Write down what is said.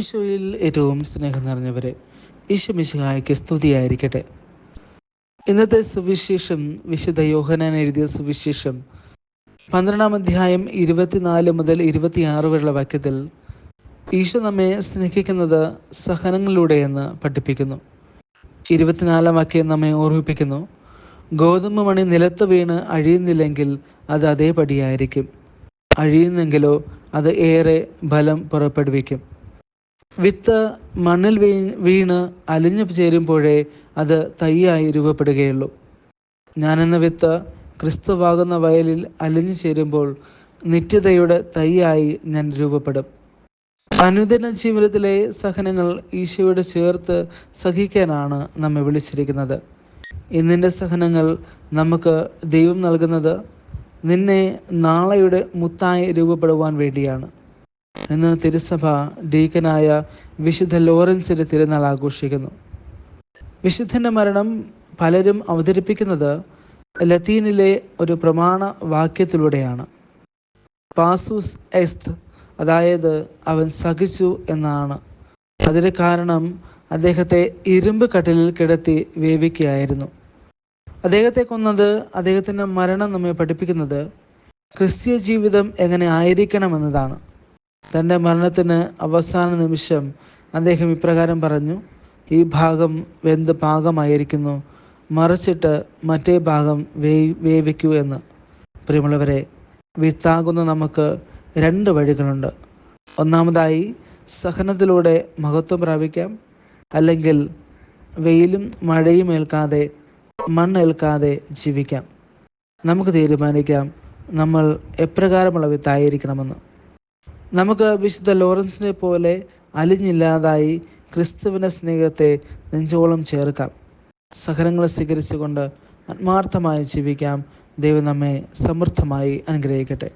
ഈശോയിൽ ഏറ്റവും സ്നേഹം നിറഞ്ഞവരെ ഈശോ മിശുഹായ്ക്ക് സ്തുതിയായിരിക്കട്ടെ. ഇന്നത്തെ സുവിശേഷം വിശുദ്ധ യോഹനാൻ എഴുതിയ സുവിശേഷം പന്ത്രണ്ടാം അധ്യായം ഇരുപത്തിനാല് മുതൽ ഇരുപത്തിയാറ് വരെയുള്ള വാക്യത്തിൽ ഈശോ നമ്മെ സ്നേഹിക്കുന്നത് സഹനങ്ങളിലൂടെയെന്ന് പഠിപ്പിക്കുന്നു. ഇരുപത്തിനാലാം വാക്യം നമ്മെ ഓർമ്മിപ്പിക്കുന്നു. ഗോതമ്പ് മണി നിലത്ത് വീണ് അഴിയുന്നില്ലെങ്കിൽ അത് അതേപടിയായിരിക്കും. അഴിയുന്നെങ്കിലോ അത് ഏറെ ഫലം പുറപ്പെടുവിക്കും. വിത്ത് മണ്ണിൽ വീ വീണ് അലിഞ്ഞു ചേരുമ്പോഴേ അത് തൈയായി രൂപപ്പെടുകയുള്ളൂ. ഞാനെന്ന വിത്ത് ക്രിസ്തുവാകുന്ന വയലിൽ അലിഞ്ഞു ചേരുമ്പോൾ നിത്യതയുടെ തൈയായി ഞാൻ രൂപപ്പെടും. അനുദിന ജീവിതത്തിലെ സഹനങ്ങൾ ഈശോയുടെ ചേർത്ത് സഹിക്കാനാണ് നമ്മെ വിളിച്ചിരിക്കുന്നത്. ഇന്നിന്റെ സഹനങ്ങൾ നമുക്ക് ദൈവം നൽകുന്നത് നിന്നെ നാളെയുടെ മുത്തായി രൂപപ്പെടുവാൻ വേണ്ടിയാണ്. എന്ന് തിരുസഭ ഡീക്കനായ വിശുദ്ധ ലോറൻസിന്റെ തിരുനാൾ ആഘോഷിക്കുന്നു. വിശുദ്ധന്റെ മരണം പലരും അവതരിപ്പിക്കുന്നത് ലത്തീനിലെ ഒരു പ്രമാണ വാക്യത്തിലൂടെയാണ്. പാസൂസ് എസ്ത് അതായത് അവൻ സഹിച്ചു എന്നാണ്. അതിന് കാരണം അദ്ദേഹത്തെ ഇരുമ്പ് കട്ടിലിൽ കിടത്തി വേവിക്കുകയായിരുന്നു. അദ്ദേഹത്തെ കൊന്നത് അദ്ദേഹത്തിന്റെ മരണം നമ്മെ പഠിപ്പിക്കുന്നത് ക്രിസ്തീയ ജീവിതം എങ്ങനെ ആയിരിക്കണമെന്നതാണ്. തന്റെ മരണത്തിന് അവസാന നിമിഷം അദ്ദേഹം ഇപ്രകാരം പറഞ്ഞു ഈ ഭാഗം വെന്ത് പാകമായിരിക്കുന്നു മറിച്ചിട്ട് മറ്റേ ഭാഗം വേ വേവിക്കൂ എന്ന്. പ്രിയമുള്ളവരെ വിത്താകുന്ന നമുക്ക് രണ്ട് വഴികളുണ്ട്. ഒന്നാമതായി സഹനത്തിലൂടെ മഹത്വം പ്രാപിക്കാം അല്ലെങ്കിൽ വെയിലും മഴയും ഏൽക്കാതെ മണ്ണേൽക്കാതെ ജീവിക്കാം. നമുക്ക് തീരുമാനിക്കാം നമ്മൾ എപ്രകാരമുള്ള വിത്തായിരിക്കണമെന്ന് നമുക്ക് വിശുദ്ധ ലോറൻസിനെ പോലെ അലിഞ്ഞില്ലാതായി ക്രിസ്തുവിന്റെ സ്നേഹത്തെ നെഞ്ചോളം ചേർക്കാം. സഹനങ്ങളെ സ്വീകരിച്ചുകൊണ്ട് ആത്മാർത്ഥമായി ജീവിക്കാം. ദൈവം നമ്മെ സമൃദ്ധമായി അനുഗ്രഹിക്കട്ടെ.